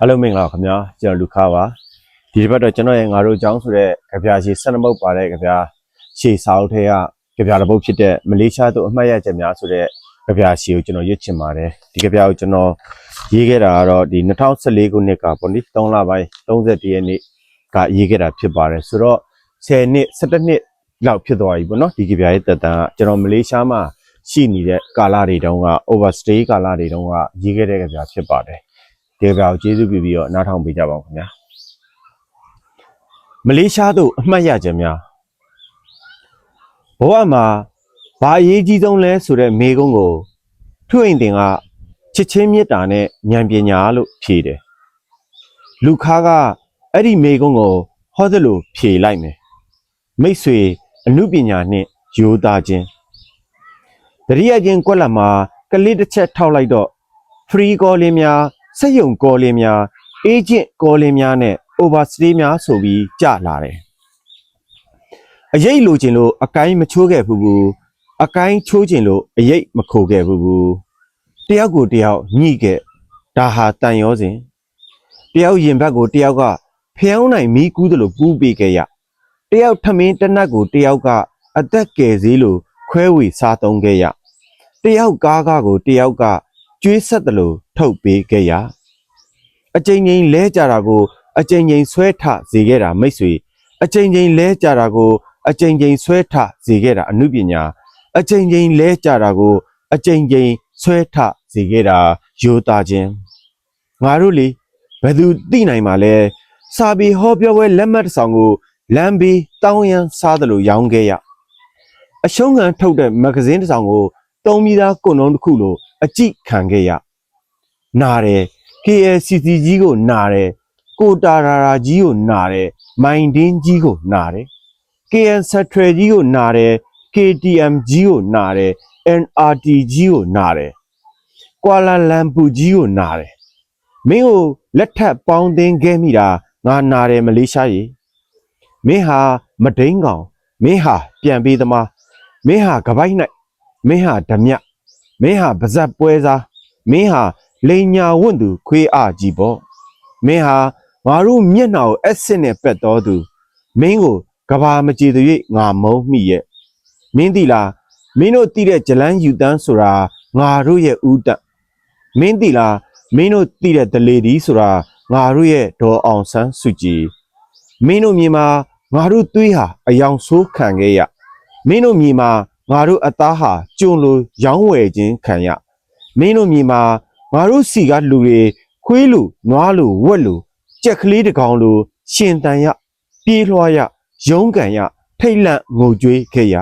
အားလုံးမင်္ဂလာပါခင်ဗျာကျွန်တော်လူခါပါဒီတစ်ပတ်တော့ကျွန်တော်ရဲ့ငါတို့အကြောင်းဆိုတဲ့ကြပြာရှည်12မုတ်ပါတဲ့ကြပြာရှည်စာအုပ်ထဲကကြပြာတစ်ပုဒ်ဖြစ်တဲ့မလေးရှားသို့အမှတ်ရချက်များဆိုတဲ့ကြပြာရှည်ကိုကျွန်တော်ရွတ်ချင်ပါတယ်ဒီကြပြာကိုကျွန်တော်ရေးခဲ့တာကတော့ဒီ2014ခုနှစ်ကပေါ့နိ3လပိုင်း31ရက်နေ့ကရေးခဲ့တာဖြစ်ပါတယ်ဆိုတော့10နှစ်17နှစ်လောက်ဖြစ်သွားပြီပေါ့နော်ဒီကြပြာရဲ့တက်တန်းကကျွန်တော်မလေးရှားမှာရှိနေတဲ့ကာလတွေတုန်းက overstay ကာလတွေတုန်းကရေးခဲ့တဲ့ကြပြာဖြစ်ပါတယ် ဒီကောင်ကျေးဇူးပြုပြီးတော့နားထောင်ပေးကြပါဦးခင်ဗျာမလေးရှားသို့အမှတ်ရချက်များဘဝမှာဘာအရေးကြီးဆုံးလဲဆိုတဲ့မေကုန်းကိုထွင့်တင်ကချစ်ချင်းမေတ္တာနဲ့ဉာဏ်ပညာလို့ဖြေတယ်လူခါကအဲ့ဒီမေကုန်းကိုဟောသလိုဖြေလိုက်မယ်မိတ်ဆွေအမှုပညာနှင့်ယူသားခြင်းတရိယာချင်းကွက်လက်မှာကလေးတစ်ချက်ထောက်လိုက်တော့ free call လေးများ စက်ယုံ call လေးများ agent call လေးများနဲ့ overstay များဆိုပြီးကြလာတယ်အရေးလိုချင်လို့အကိုင်းမချိုးခဲ့ဘူးဘူးအကိုင်းချိုးချင်လို့အရေးမခိုခဲ့ဘူးဘူးတယောက်ကိုတယောက်ညှိခဲ့ဒါဟာတန်ရောစဉ်တယောက်ရင်ဘက်ကိုတယောက်ကဖျောင်းနိုင်မီးကူးတယ်လို့ကူးပေးခဲ့ရတယောက်ထမင်းတစ်နက်ကိုတယောက်ကအသက်ကယ်သေးလို့ခွဲဝေစားသုံးခဲ့ရတယောက်ကားကားကိုတယောက်က ကျွေးဆက်တယ်လို့ထုတ်ပေးခဲ့ရအချိန်ချင်းလဲကြတာကို အချိန်ချင်းဆွဲထစေခဲ့တာမိတ်ဆွေအချိန်ချင်းလဲကြတာကို အချိန်ချင်းဆွဲထစေခဲ့တာအမှုပညာအချိန်ချင်းလဲကြတာကို အချိန်ချင်းဆွဲထစေခဲ့တာယောသားချင်းငါတို့လေဘယ်သူသိနိုင်မှာလဲစာပေဟောပြောပွဲလက်မှတ်တစ်ဆောင်ကိုလမ်းဘေးတောင်းရန်စားတယ်လို့ရောင်းခဲ့ရအရှုံးခံထုတ်တဲ့မဂ္ဂဇင်းတစ်ဆောင်ကိုတုံးပြီးသားကွန်လုံးတစ်ခုလို အကြည့်ခံခဲ့ရနာတယ် KLCC ကြီးကိုနာတယ်ကိုတာရာရာကြီးကိုနာတယ်မိုင်ဒင်းကြီးကိုနာတယ် KN ဆက်ထွယ်ကြီးကိုနာတယ် KTM ကြီးကိုနာတယ် NRT ကြီးကိုနာတယ်ကွာလာလမ်ပူကြီးကိုနာတယ်မင်းကိုလက်ထပ်ပေါင်းတင်ခဲ့မိတာငါနာတယ်မလေးရှားရေမင်းဟာမဒိန်ကောင်မင်းဟာပြန်ပေးသမားမင်းဟာကပိုက်၌မင်းဟာဓမြ မင်းဟာပါဇက်ပွဲစားမင်းဟာလိန်ညာဝွန့်သူခွေးအကြီးပေါ့မင်းဟာငါတို့မျက်နှာကိုအက်စစ်နဲ့ပက်တော်သူမင်းကိုကဘာမကြည်သူ၍ငါမုံမိရဲ့မင်းသိလားမင်းတို့သိတဲ့ဂျလန်းယူတန်းဆိုတာငါတို့ရဲ့ဥတတ်မင်းသိလားမင်းတို့သိတဲ့ဒလေဒီဆိုတာငါတို့ရဲ့ဒေါ်အောင်ဆန်းစုကြည်မင်းတို့မြေမှာငါတို့သွေးဟာအယောင်ဆိုးခံခဲ့ရမင်းတို့မြေမှာ ငါတို့အသားဟာကျုံလိုရောင်းဝယ်ခြင်းခံရမင်းတို့မြေမှာငါတို့စီကလူတွေခွေးလူနွားလူဝက်လူကြက်ကလေးတစ်ကောင်လူရှင်တန်ရပြေးလွှားရရုံးကန်ရထိတ်လန့်ငိုကြွေးခဲ့ရ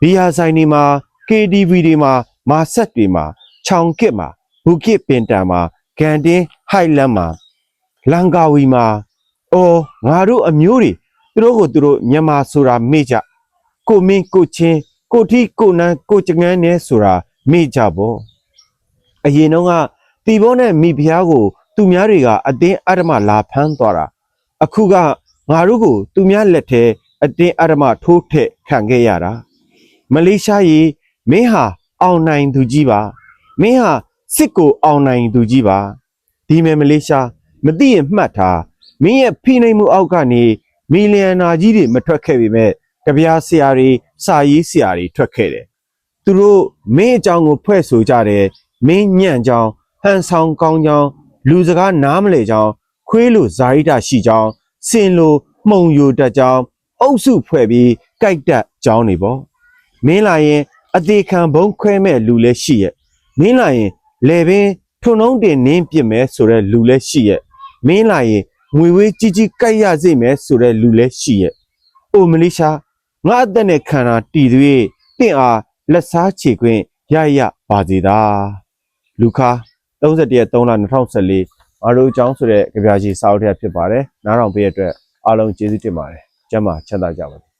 ဘီယာဆိုင်တွေမှာ KTV တွေမှာမာဆက်တွေမှာချောင်ကစ်မှာဘူကစ်ပင်တန်မှာကန်တင်းဟိုက်လန်မှာလန်ကာဝီမှာအော်ငါတို့အမျိုးတွေသူတို့ကိုသူတို့မြန်မာဆိုတာမေ့ကြ ကိုမင်းကိုချင်းကိုထီကိုနန်းကိုကျငန်းနဲ့ဆိုတာမေ့ကြပေါ့အရင်တော့ကတီဘောနဲ့မိဖုရားကို သူများတွေကအတင်းအဓမ္မလာဖမ်းသွားတာအခုကငါတို့ကိုသူများလက်ထဲအတင်းအဓမ္မထိုးထက်ခံခဲ့ရတာမလေးရှားရေမင်းဟာအောင်နိုင်သူကြီးပါမင်းဟာစစ်ကိုအောင်နိုင်သူကြီးပါဒီမဲ့မလေးရှားမသိရင်မှတ်ထားမင်းရဲ့ဖိနှိပ်မှုအောက်ကနေမီလီယံနာကြီးတွေမထွက်ခဲ့ပေမဲ့ ကြပြားဆရာတွေစာရေးဆရာတွေထွက်ခဲ့တယ်သူတို့မင်းအကြောင်းကိုဖွဲ့ဆိုကြတယ်မင်းညံ့ကြောင်းဟန်ဆောင်ကောင်းကြောင်းလူစကားနားမလဲကြောင်းခွေးလိုဇာရိတရှိကြောင်းစင်လိုမှုံယိုတက်ကြောင်းအုပ်စုဖွဲ့ပြီးကြိုက်တက်ကြောင်းနေပေါ့မင်းလာရင်အသေးခံဘုံခွဲမဲ့လူလည်းရှိရဲ့မင်းလာရင်လေပင်ထုံနှုံးတင်နင်းပြစ်မယ်ဆိုတဲ့လူလည်းရှိရဲ့မင်းလာရင်ငွေဝေးကြီးကြီးကြိုက်ရစေမယ်ဆိုတဲ့လူလည်းရှိရဲ့အိုမလေးရှား ငါအသက်နဲ့ခန္ဓာတည်သွေးတင့်အားလက်စားချေခွင့်ရရပါစေသာလူခါ31ရက်3လ2014ငါတို့အကြောင်းဆိုတဲ့ကြပြာကြီးစာအုပ်ထဲဖြစ်ပါတယ်နားထောင်ပေးရတဲ့အတွက်အားလုံးကျေးဇူးတင်ပါတယ်ကျမ်းမာချမ်းသာကြပါစေ